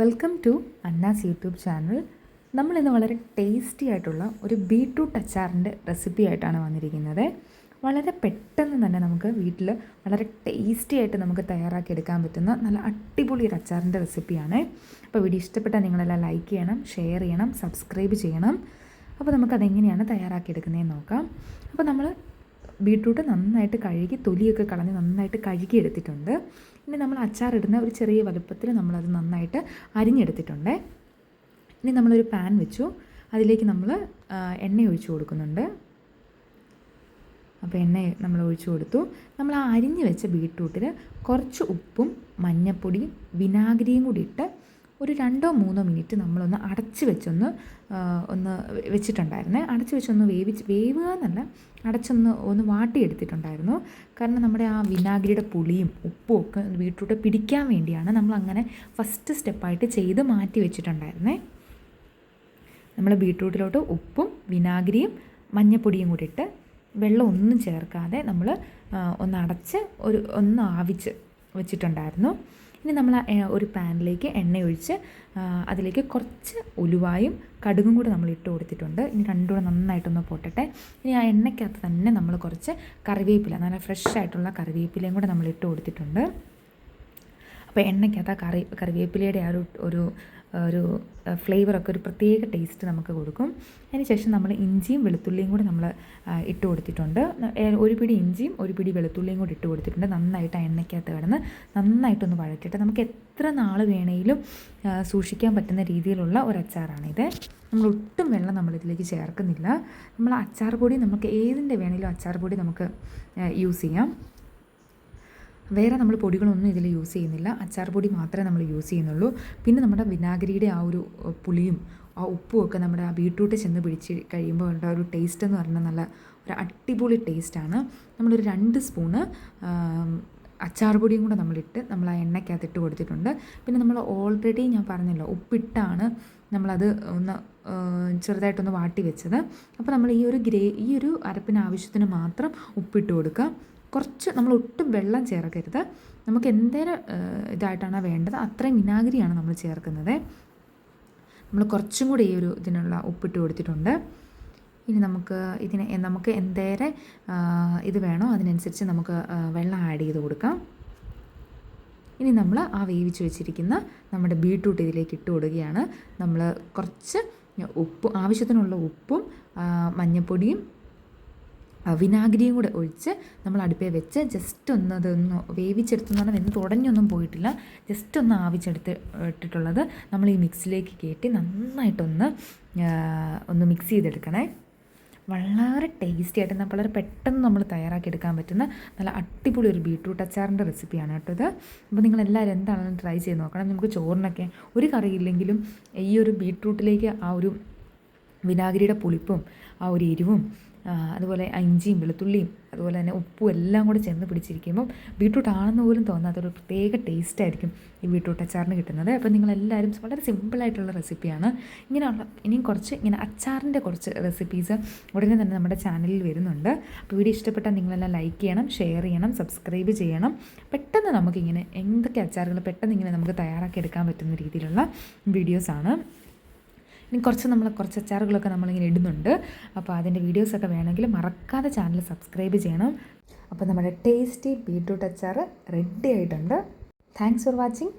Welcome to Anna's YouTube channel നമ്മൾ ഇന്ന് വളരെ ടേസ്റ്റി ആയിട്ടുള്ള ഒരു ബീട്രൂട്ട് അച്ചാറിന്റെ റെസിപ്പി ആയിട്ടാണ് വന്നിരിക്കുന്നത്. വളരെ പെട്ടെന്ന് തന്നെ നമുക്ക് വീട്ടിൽ വളരെ ടേസ്റ്റി ആയിട്ട് നമുക്ക് തയ്യാറാക്കി എടുക്കാൻ പറ്റുന്ന നല്ല അടിപൊളി ഒരു അച്ചാറിന്റെ റെസിപ്പിയാണ് അപ്പോൾ വീഡിയോ ഇഷ്ടപ്പെട്ടാൽ നിങ്ങളെല്ലാം ലൈക്ക് ചെയ്യണം ഷെയർ ചെയ്യണം സബ്സ്ക്രൈബ് ചെയ്യണം. അപ്പോൾ നമുക്കതെങ്ങനെയാണ് തയ്യാറാക്കി എടുക്കുന്നതെന്ന് നോക്കാം. അപ്പോൾ നമ്മൾ ബീട്രൂട്ട് നന്നായിട്ട് കഴുകി തൊലിയൊക്കെ കളഞ്ഞ് നന്നായിട്ട് കഴുകി എടുത്തിട്ടുണ്ട് ഇനി നമ്മൾ അച്ചാറിടുന്ന ഒരു ചെറിയ വലുപ്പത്തിൽ നമ്മളത് നന്നായിട്ട് അരിഞ്ഞെടുത്തിട്ടുണ്ട്. ഇനി നമ്മളൊരു പാൻ വെച്ചു. അതിലേക്ക് നമ്മൾ എണ്ണ ഒഴിച്ചു കൊടുക്കുന്നുണ്ട്. അപ്പോൾ എണ്ണ നമ്മൾ ഒഴിച്ചു കൊടുത്തു. നമ്മൾ ആ അരിഞ്ഞ് വെച്ച ബീട്രൂട്ടിൽ കുറച്ച് ഉപ്പും മഞ്ഞൾപ്പൊടിയും വിനാഗിരിയും കൂടി ഇട്ട് ഒരു രണ്ടോ മൂന്നോ മിനിറ്റ് നമ്മളൊന്ന് അടച്ച് വെച്ചൊന്ന് ഒന്ന് വെച്ചിട്ടുണ്ടായിരുന്നു. അടച്ച് വെച്ചൊന്ന് വേവിച്ച് വേവുക എന്നല്ല അടച്ചൊന്ന് ഒന്ന് വാട്ടിയെടുത്തിട്ടുണ്ടായിരുന്നു. കാരണം നമ്മുടെ ആ വിനാഗിരിയുടെ പുളിയും ഉപ്പും ഒക്കെ ബീട്രൂട്ട് പിടിക്കാൻ വേണ്ടിയാണ് നമ്മൾ അങ്ങനെ ഫസ്റ്റ് സ്റ്റെപ്പായിട്ട് ചെയ്ത് മാറ്റി വെച്ചിട്ടുണ്ടായിരുന്നേ. നമ്മൾ ബീട്രൂട്ടിലോട്ട് ഉപ്പും വിനാഗിരിയും മഞ്ഞപ്പൊടിയും കൂടി ഇട്ട് വെള്ളം ഒന്നും ചേർക്കാതെ നമ്മൾ ഒന്ന് അടച്ച് ഒരു ഒന്ന് ആവിച്ച് വെച്ചിട്ടുണ്ടായിരുന്നു. ഇനി നമ്മൾ ഒരു പാനിലേക്ക് എണ്ണ ഒഴിച്ച് അതിലേക്ക് കുറച്ച് ഉലുവായും കടുകും കൂടി നമ്മൾ ഇട്ട് കൊടുത്തിട്ടുണ്ട്. ഇനി രണ്ടുകൂടെ നന്നായിട്ടൊന്ന് പൊട്ടട്ടെ. ഇനി ആ എണ്ണയ്ക്കകത്ത് തന്നെ നമ്മൾ കുറച്ച് കറിവേപ്പില നല്ല ഫ്രഷ് ആയിട്ടുള്ള കറിവേപ്പിലയും കൂടെ നമ്മൾ ഇട്ട് കൊടുത്തിട്ടുണ്ട്. അപ്പോൾ എണ്ണയ്ക്കകത്ത് ആ കറി കറിവേപ്പിലയുടെ ആ ഒരു ഒരു ഒരു ഫ്ലേവറൊക്കെ ഒരു പ്രത്യേക ടേസ്റ്റ് നമുക്ക് കൊടുക്കും. അതിനുശേഷം നമ്മൾ ഇഞ്ചിയും വെളുത്തുള്ളിയും കൂടി നമ്മൾ ഇട്ട് കൊടുത്തിട്ടുണ്ട്. ഒരു പിടി ഇഞ്ചിയും ഒരു പിടി വെളുത്തുള്ളിയും കൂടി ഇട്ട് കൊടുത്തിട്ടുണ്ട്. നന്നായിട്ട് ആ എണ്ണയ്ക്കകത്ത് കിടന്ന് നന്നായിട്ടൊന്ന് വഴറ്റിയിട്ട് നമുക്ക് എത്ര നാൾ വേണമെങ്കിലും സൂക്ഷിക്കാൻ പറ്റുന്ന രീതിയിലുള്ള ഒരു അച്ചാറാണിത്. നമ്മൾ ഒട്ടും വെള്ളം നമ്മളിതിലേക്ക് ചേർക്കുന്നില്ല. നമ്മൾ അച്ചാർ പൊടി നമുക്ക് ഏതിന്റെ വേണമെങ്കിലും അച്ചാർ പൊടി നമുക്ക് യൂസ് ചെയ്യാം. വേറെ നമ്മൾ പൊടികളൊന്നും ഇതിൽ യൂസ് ചെയ്യുന്നില്ല. അച്ചാർ പൊടി മാത്രമേ നമ്മൾ യൂസ് ചെയ്യുന്നുള്ളൂ. പിന്നെ നമ്മുടെ വിനാഗിരിയുടെ ആ ഒരു പുളിയും ആ ഉപ്പും ഒക്കെ നമ്മുടെ ആ ബീട്രൂട്ട് ചെന്ന് പിടിച്ച് കഴിയുമ്പോൾ ഉള്ള ഒരു ടേസ്റ്റ് എന്ന് പറഞ്ഞാൽ നല്ല ഒരു അടിപൊളി ടേസ്റ്റാണ് നമ്മളൊരു രണ്ട് സ്പൂണ് അച്ചാർ പൊടിയും കൂടെ നമ്മളിട്ട് നമ്മൾ ആ എണ്ണയ്ക്കകത്ത് ഇട്ട് കൊടുത്തിട്ടുണ്ട്. പിന്നെ നമ്മൾ ഓൾറെഡി ഞാൻ പറഞ്ഞല്ലോ ഉപ്പിട്ടാണ് നമ്മളത് ഒന്ന് ചെറുതായിട്ടൊന്ന് വാട്ടി വെച്ചത്. അപ്പോൾ നമ്മൾ ഈ ഒരു ഗ്രേ ഈ ഒരു അരപ്പിന് ആവശ്യത്തിന് മാത്രം ഉപ്പിട്ട് കൊടുക്കുക. കുറച്ച് നമ്മൾ ഒട്ടും വെള്ളം ചേർക്കരുത്. നമുക്ക് എന്തേലും ഇതായിട്ടാണ് വേണ്ടത് അത്രയും വിനാഗിരിയാണ് നമ്മൾ ചേർക്കുന്നത്. നമ്മൾ കുറച്ചും കൂടി ഈ ഒരു ഇതിനുള്ള ഉപ്പിട്ട് കൊടുത്തിട്ടുണ്ട്. ഇനി നമുക്ക് ഇതിന് നമുക്ക് എന്തേരെ ഇത് വേണോ അതിനനുസരിച്ച് നമുക്ക് വെള്ളം ആഡ് ചെയ്ത് കൊടുക്കാം. ഇനി നമ്മൾ ആ വേവിച്ച് വെച്ചിരിക്കുന്ന നമ്മുടെ ബീട്രൂട്ട് ഇതിലേക്ക് ഇട്ട് കൊടുക്കുകയാണ്. നമ്മൾ കുറച്ച് ഉപ്പ് ആവശ്യത്തിനുള്ള ഉപ്പും മഞ്ഞൾപ്പൊടിയും വിനാഗിരിയും കൂടെ ഒഴിച്ച് നമ്മൾ അടുപ്പേ വെച്ച് ജസ്റ്റ് ഒന്ന് അതൊന്ന് വേവിച്ചെടുത്തെന്ന് പറഞ്ഞാൽ വെന്ത് തുടങ്ങിയൊന്നും പോയിട്ടില്ല. ജസ്റ്റ് ഒന്ന് ആവിച്ചെടുത്ത് ഇട്ടിട്ടുള്ളത് നമ്മൾ ഈ മിക്സിലേക്ക് കയറ്റി നന്നായിട്ടൊന്ന് ഒന്ന് മിക്സ് ചെയ്തെടുക്കണേ. വളരെ ടേസ്റ്റി ആയിട്ട് എന്നാൽ വളരെ പെട്ടെന്ന് നമ്മൾ തയ്യാറാക്കി എടുക്കാൻ പറ്റുന്ന നല്ല അടിപൊളി ഒരു ബീട്രൂട്ട് അച്ചാറിന്റെ റെസിപ്പിയാണ് കേട്ടോ ഇത്. അപ്പോൾ നിങ്ങൾ എല്ലാവരും എന്താണെന്ന് ട്രൈ ചെയ്ത് നോക്കണം. നമുക്ക് ചോറിനൊക്കെ ഒരു കറിയില്ലെങ്കിലും ഈ ഒരു ബീട്രൂട്ടിലേക്ക് ആ ഒരു വിനാഗിരിയുടെ പുളിപ്പും ആ ഒരു എരിവും അതുപോലെ ഇഞ്ചിയും വെളുത്തുള്ളിയും അതുപോലെ തന്നെ ഉപ്പും എല്ലാം കൂടെ ചെന്ന് പിടിച്ചിരിക്കുമ്പം ബീട്രൂട്ട് ആണെന്ന് പോലും തോന്നാത്തൊരു പ്രത്യേക ടേസ്റ്റ് ആയിരിക്കും ഈ ബീട്രൂട്ട് അച്ചാറിന് കിട്ടുന്നത്. അപ്പോൾ നിങ്ങളെല്ലാവരും വളരെ സിമ്പിളായിട്ടുള്ള റെസിപ്പിയാണ് ഇങ്ങനെയുള്ള ഇനിയും കുറച്ച് ഇങ്ങനെ അച്ചാറിന്റെ കുറച്ച് റെസിപ്പീസ് ഉടനെ തന്നെ നമ്മുടെ ചാനലിൽ വരുന്നുണ്ട്. അപ്പോൾ വീഡിയോ ഇഷ്ടപ്പെട്ടാൽ നിങ്ങളെല്ലാം ലൈക്ക് ചെയ്യണം ഷെയർ ചെയ്യണം സബ്സ്ക്രൈബ് ചെയ്യണം. പെട്ടെന്ന് നമുക്കിങ്ങനെ എന്തൊക്കെ അച്ചാറുകൾ പെട്ടെന്ന് ഇങ്ങനെ നമുക്ക് തയ്യാറാക്കി എടുക്കാൻ പറ്റുന്ന രീതിയിലുള്ള വീഡിയോസാണ് ഇനി കുറച്ച് നമ്മൾ കുറച്ച് അച്ചാറുകളൊക്കെ നമ്മളിങ്ങനെ ഇടുന്നുണ്ട്. അപ്പോൾ അതിന്റെ വീഡിയോസൊക്കെ വേണമെങ്കിൽ മറക്കാതെ ചാനൽ സബ്സ്ക്രൈബ് ചെയ്യണം. അപ്പോൾ നമ്മുടെ ടേസ്റ്റി ബീട്രൂട്ട് അച്ചാർ റെഡി ആയിട്ടുണ്ട്. Thanks for watching